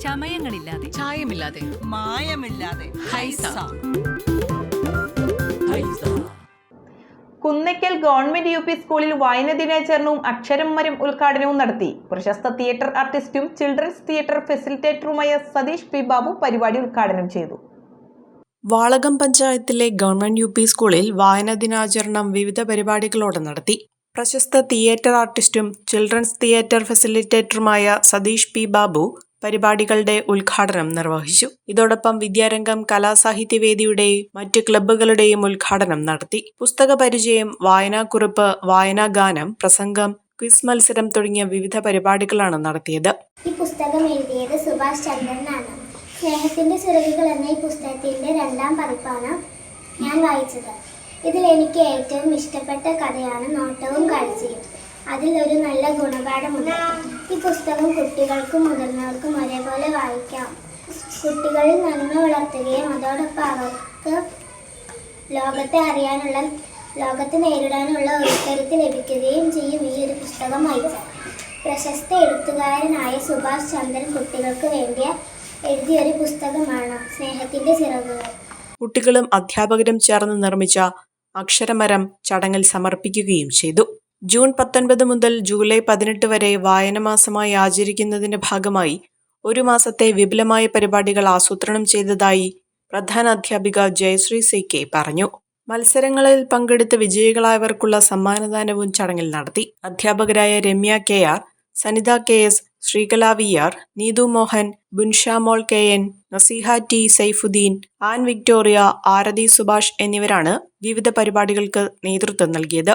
ചമയങ്ങളില്ലാതെ. ചായമില്ലാതെ. മായമില്ലാതെ. ഹൈസ. കുന്നയ്ക്കൽ ഗവൺമെന്റ് യു പി സ്കൂളിൽ വായന ദിനാചരണവും അക്ഷരം മരം ഉദ്ഘാടനവും നടത്തി. പ്രശസ്ത തിയേറ്റർ ആർട്ടിസ്റ്റും ചിൽഡ്രൻസ് തിയേറ്റർ ഫെസിലിറ്റേറ്ററുമായ സതീഷ് പി ബാബു പരിപാടി ഉദ്ഘാടനം ചെയ്തു. വാളകം പഞ്ചായത്തിലെ ഗവൺമെന്റ് യു പി സ്കൂളിൽ വായന ദിനാചരണം വിവിധ പരിപാടികളോടെ നടത്തി. പ്രശസ്ത തിയേറ്റർ ആർട്ടിസ്റ്റും ചിൽഡ്രൻസ് തിയേറ്റർ ഫെസിലിറ്റേറ്ററുമായ സതീഷ് പി ബാബു പരിപാടികളുടെ ഉദ്ഘാടനം നിർവഹിച്ചു. ഇതോടൊപ്പം വിദ്യാരംഗം കലാസാഹിത്യവേദിയുടെ മറ്റ് ക്ലബ്ബുകളുടെയും ഉദ്ഘാടനം നടത്തി. പുസ്തക പരിചയം വായനാക്കുറിപ്പ് വായനാഗാനം പ്രസംഗം ക്വിസ് മത്സരം തുടങ്ങിയ വിവിധ പരിപാടികളാണ് നടത്തിയത്. ഈ പുസ്തകം എഴുതിയത് സുഭാഷ് ചന്ദ്രനാണ്. സ്നേഹത്തിന്റെ ചിറകുകൾ എന്ന ഈ പുസ്തകത്തിന്റെ രണ്ടാം പതിപ്പാണ് ഞാൻ വായിച്ചത്. ഇതിൽ എനിക്ക് ഏറ്റവും ഇഷ്ടപ്പെട്ട കഥയാണ് നോട്ടവും കാഴ്ചയും. അതിൽ ഒരു നല്ല ഗുണപാഠമുണ്ട്. ഈ പുസ്തകം കുട്ടികൾക്കും മുതിർന്നവർക്കും ഒരേപോലെ വായിക്കാം. കുട്ടികളിൽ നന്മ വളർത്തുകയും അതോടൊപ്പം അവർക്ക് ലോകത്തെ അറിയാനുള്ള ലോകത്തെ നേരിടാനുള്ള ഒരുക്കരുത്ത് ലഭിക്കുകയും ചെയ്യും ഈ ഒരു പുസ്തകം വായിച്ചാൽ. പ്രശസ്ത എഴുത്തുകാരനായ സുഭാഷ് ചന്ദ്രൻ കുട്ടികൾക്ക് വേണ്ടിയ എഴുതിയൊരു പുസ്തകമാണ് സ്നേഹത്തിന്റെ ചിറകുകൾ കുട്ടികളും അധ്യാപകരും ചേർന്ന് നിർമ്മിച്ച അക്ഷരമരം ചടങ്ങിൽ സമർപ്പിക്കുകയും ചെയ്തു. ജൂൺ പത്തൊൻപത് മുതൽ ജൂലൈ പതിനെട്ട് വരെ വായന മാസമായി ആചരിക്കുന്നതിന്റെ ഭാഗമായി ഒരു മാസത്തെ വിപുലമായ പരിപാടികൾ ആസൂത്രണം ചെയ്തതായി പ്രധാന അധ്യാപിക ജയശ്രീ സി കെ പറഞ്ഞു. മത്സരങ്ങളിൽ പങ്കെടുത്ത് വിജയികളായവർക്കുള്ള സമ്മാനദാനവും ചടങ്ങിൽ നടത്തി. അധ്യാപകരായ Ramya K R Sanitha K S Sreekala V R Neethu Mohan Bunshamol K N Naseeha T Saifuddin Ann Victoria Arathi Subhash എന്നിവരാണ് വിവിധ പരിപാടികൾക്ക് നേതൃത്വം നൽകിയത്.